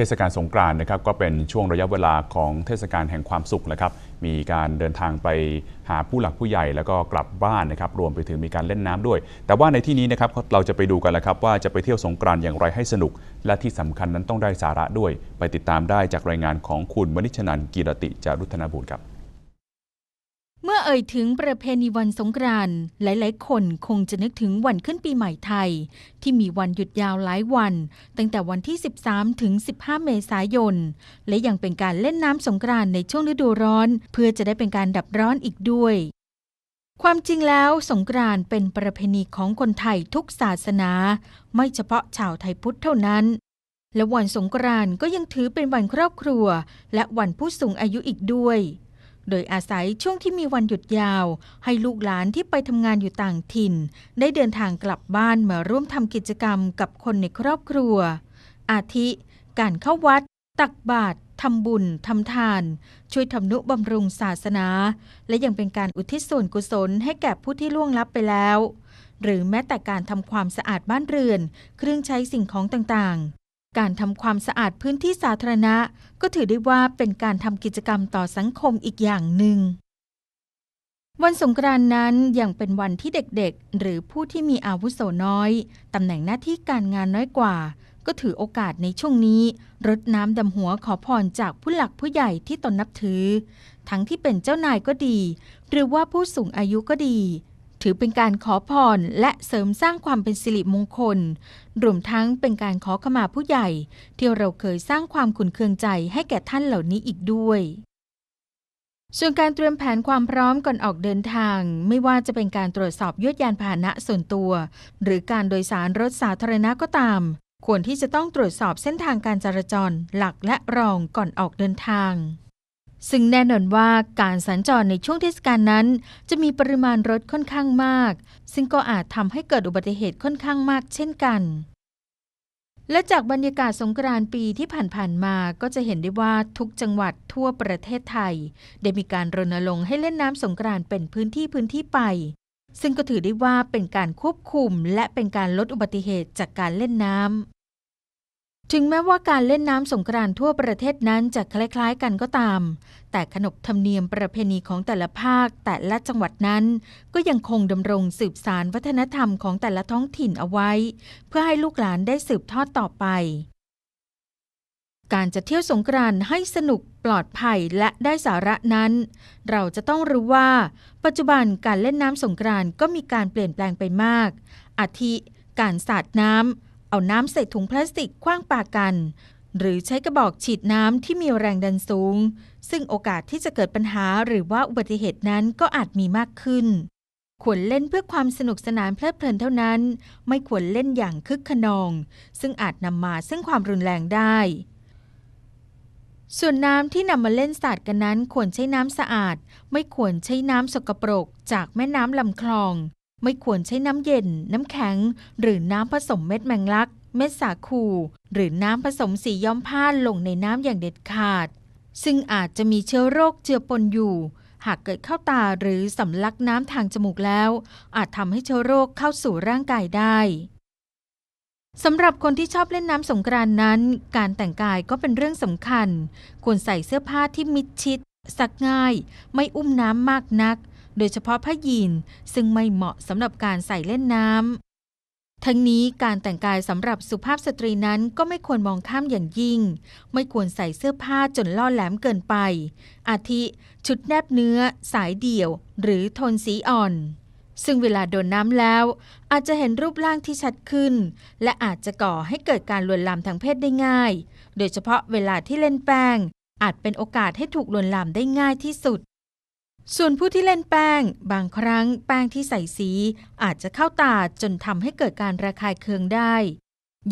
ทศกาลสงกรานต์นะครับก็เป็นช่วงระยะเวลาของเทศกาลแห่งความสุขนะครับมีการเดินทางไปหาผู้หลักผู้ใหญ่ แล้วก็กลับบ้านนะครับรวมไปถึงมีการเล่นน้ำด้วย แต่ว่าในที่นี้นะครับเราจะไปดูกันแล้วครับว่าจะไปเที่ยวสงกรานต์อย่างไรให้สนุก และที่สำคัญนั้นต้องได้สาระด้วย ไปติดตามได้จากรายงานของคุณมณิชนันท์กีรติจารุธนบุตรครับ เมื่อเอ่ยถึงประเพณีวันสงกรานต์หลาย ๆ คนคงจะนึกถึงวันขึ้นปีใหม่ไทย ที่มีวันหยุดยาวหลายวัน ตั้งแต่วันที่ 13 ถึง 15 เมษายน และยังเป็นการเล่นน้ำสงกรานต์ในช่วงฤดูร้อน เพื่อจะได้เป็นการดับร้อนอีกด้วย ความจริงแล้วสงกรานต์เป็นประเพณีของคนไทยทุกศาสนา ไม่เฉพาะชาวไทยพุทธเท่านั้นและวันสงกรานต์ก็ยังถือเป็นวันครอบครัว และวันผู้สูงอายุอีกด้วย โดยอาศัยช่วงที่มีวันหยุดยาว ให้ลูกหลานที่ไปทำงานอยู่ต่างถิ่น ได้เดินทางกลับบ้านมาร่วมทำกิจกรรมกับคนในครอบครัว อาทิ การเข้าวัด ตักบาตรทำบุญทำทาน ช่วยทำนุบำรุงศาสนา และยังเป็นการอุทิศส่วนกุศลให้แก่ผู้ที่ล่วงลับไปแล้ว หรือแม้แต่การทำความสะอาดบ้านเรือน เครื่องใช้สิ่งของต่าง การทำความสะอาดพื้นที่สาธารณะ ก็ถือได้ว่าเป็นการทำกิจกรรมต่อสังคมอีกอย่างหนึ่ง วันสงกรานต์นั้นยังเป็นวันที่เด็กๆ หรือผู้ที่มีอาวุโสน้อยตำแหน่งหน้าที่การงานน้อยกว่า ก็ถือโอกาสในช่วงนี้รดน้ำดำหัวขอพรจากผู้หลักผู้ใหญ่ที่ตนนับถือ ทั้งที่เป็นเจ้านายก็ดี หรือว่าผู้สูงอายุก็ดี ถือเป็นการขอพรและเสริมสร้างความเป็นสิริมงคล รวมทั้งเป็นการขอขมาผู้ใหญ่ ที่เราเคยสร้างความขุนเคืองใจให้แก่ท่านเหล่านี้อีกด้วยส่วนการเตรียมแผนความพร้อมก่อนออกเดินทาง ไม่ว่าจะเป็นการตรวจสอบยวดยานพาหนะส่วนตัว หรือการโดยสารรถสาธารณะก็ตาม ควรที่จะต้องตรวจสอบเส้นทางการจราจรหลักและรองก่อนออกเดินทาง ซึ่งแน่นอนว่าการสัญจรในช่วงเทศกาลนั้น จะมีปริมาณรถค่อนข้างมาก ซึ่งก็อาจทำให้เกิดอุบัติเหตุค่อนข้างมากเช่นกัน และจากบรรยากาศสงกรานต์ปีที่ผ่านๆมาก็จะเห็นได้ว่าทุกจังหวัดทั่วประเทศไทย ได้มีการรณรงค์ให้เล่นน้ำสงกรานต์เป็นพื้นที่พื้นที่ไป ซึ่งก็ถือได้ว่าเป็นการควบคุมและเป็นการลดอุบัติเหตุจากการเล่นน้ำ ถึงแม้ว่าการเล่นน้ำสงกรานต์ทั่วประเทศนั้นจะคล้ายๆกันก็ตาม แต่ขนบธรรมเนียมประเพณีของแต่ละภาคแต่ละจังหวัดนั้น ก็ยังคงดำรงสืบสารวัฒนธรรมของแต่ละท้องถิ่นเอาไว้ เพื่อให้ลูกหลานได้สืบทอดต่อไป การจะเที่ยวสงกรานต์ให้สนุกปลอดภัยและได้สาระนั้น เราจะต้องรู้ว่า ปัจจุบันการเล่นน้ำสงกรานต์ก็มีการเปลี่ยนแปลงไปมากอาทิการสาดน้ำ เอาน้ำใส่ถุงพลาสติกคว้างปากัน หรือใช้กระบอกฉีดน้ำที่มีแรงดันสูง ซึ่งโอกาสที่จะเกิดปัญหาหรือว่าอุบัติเหตุนั้นก็อาจมีมากขึ้น ควรเล่นเพื่อความสนุกสนานเพลิดเพลินเท่านั้น ไม่ควรเล่นอย่างคึกขนอง ซึ่งอาจนำมาซึ่งความรุนแรงได้ส่วนน้ำที่นำมาเล่นสาดกันนั้นควรใช้น้ำสะอาด ไม่ควรใช้น้ำสกปรกจากแม่น้ำลำคลอง ไม่ควรใช้น้ำเย็น น้ำแข็ง หรือน้ำผสมเม็ดแมงลัก เม็ดสาคู หรือน้ำผสมสีย้อมผ้าลงในน้ำอย่างเด็ดขาด ซึ่งอาจจะมีเชื้อโรคเจือปนอยู่ หากเกิดเข้าตาหรือสำลักน้ำทางจมูกแล้ว อาจทำให้เชื้อโรคเข้าสู่ร่างกายได้สำหรับคนที่ชอบเล่นน้ำสงกรานนั้น การแต่งกายก็เป็นเรื่องสำคัญ ควรใส่เสื้อผ้าที่มิดชิด ซักง่าย ไม่อุ้มน้ำมากนัก โดยเฉพาะผ้ายีนซึ่งไม่เหมาะสำหรับการใส่เล่นน้ำ ทั้งนี้การแต่งกายสำหรับสุภาพสตรีนั้นก็ไม่ควรมองข้ามอย่างยิ่ง ไม่ควรใส่เสื้อผ้าจนล่อแหลมเกินไป อาทิ ชุดแนบเนื้อ สายเดี่ยว หรือโทนสีอ่อนซึ่งเวลาโดนน้ำแล้ว อาจจะเห็นรูปร่างที่ชัดขึ้น และอาจจะก่อให้เกิดการลวนลามทางเพศได้ง่าย โดยเฉพาะเวลาที่เล่นแป้ง อาจเป็นโอกาสให้ถูกลวนลามได้ง่ายที่สุด ส่วนผู้ที่เล่นแป้ง บางครั้งแป้งที่ใส่สีอาจจะเข้าตาจนทำให้เกิดการระคายเคืองได้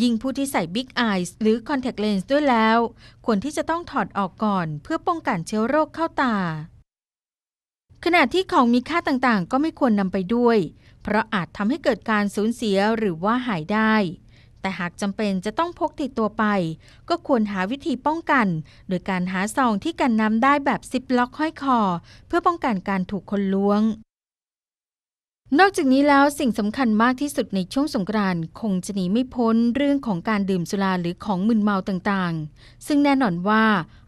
ยิ่งผู้ที่ใส่บิ๊กอายส์หรือคอนแทคเลนส์ด้วยแล้ว ควรที่จะต้องถอดออกก่อน เพื่อป้องกันเชื้อโรคเข้าตา ขณะที่ของมีค่าต่างๆ ก็ไม่ควรนำไปด้วย เพราะอาจทำให้เกิดการสูญเสียหรือว่าหายได้ แต่หากจำเป็นจะต้องพกติดตัวไป ก็ควรหาวิธีป้องกัน โดยการหาซองที่กันน้ำได้แบบซิปล็อกห้อยคอ เพื่อป้องกันการถูกคนล้วง นอกจากนี้แล้วสิ่งสำคัญมากที่สุดในช่วงสงกรานต์คงจะหนีไม่พ้นเรื่องของการดื่มสุราหรือของมึนเมาต่างๆ ซึ่งแน่นอนว่า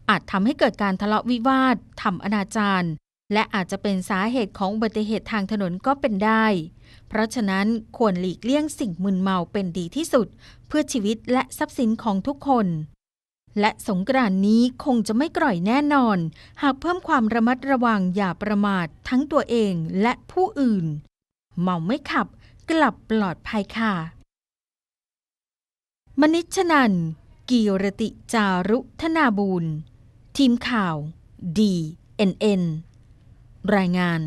อาจทำให้เกิดการทะเลาะวิวาททำอนาจาร และอาจจะเป็นสาเหตุของอุบัติเหตุทางถนนก็เป็นได้ เพราะฉะนั้นควรหลีกเลี่ยงสิ่งมึนเมาเป็นดีที่สุด เพื่อชีวิตและทรัพย์สินของทุกคน และสงกรานต์นี้คงจะไม่กร่อยแน่นอน หากเพิ่มความระมัดระวังอย่าประมาททั้งตัวเองและผู้อื่น เมาไม่ขับ กลับปลอดภัยค่ะ มนิชนันกีรติจารุธนาบูรณ์ทีมข่าวดีเอ็นเอ็น รายงาน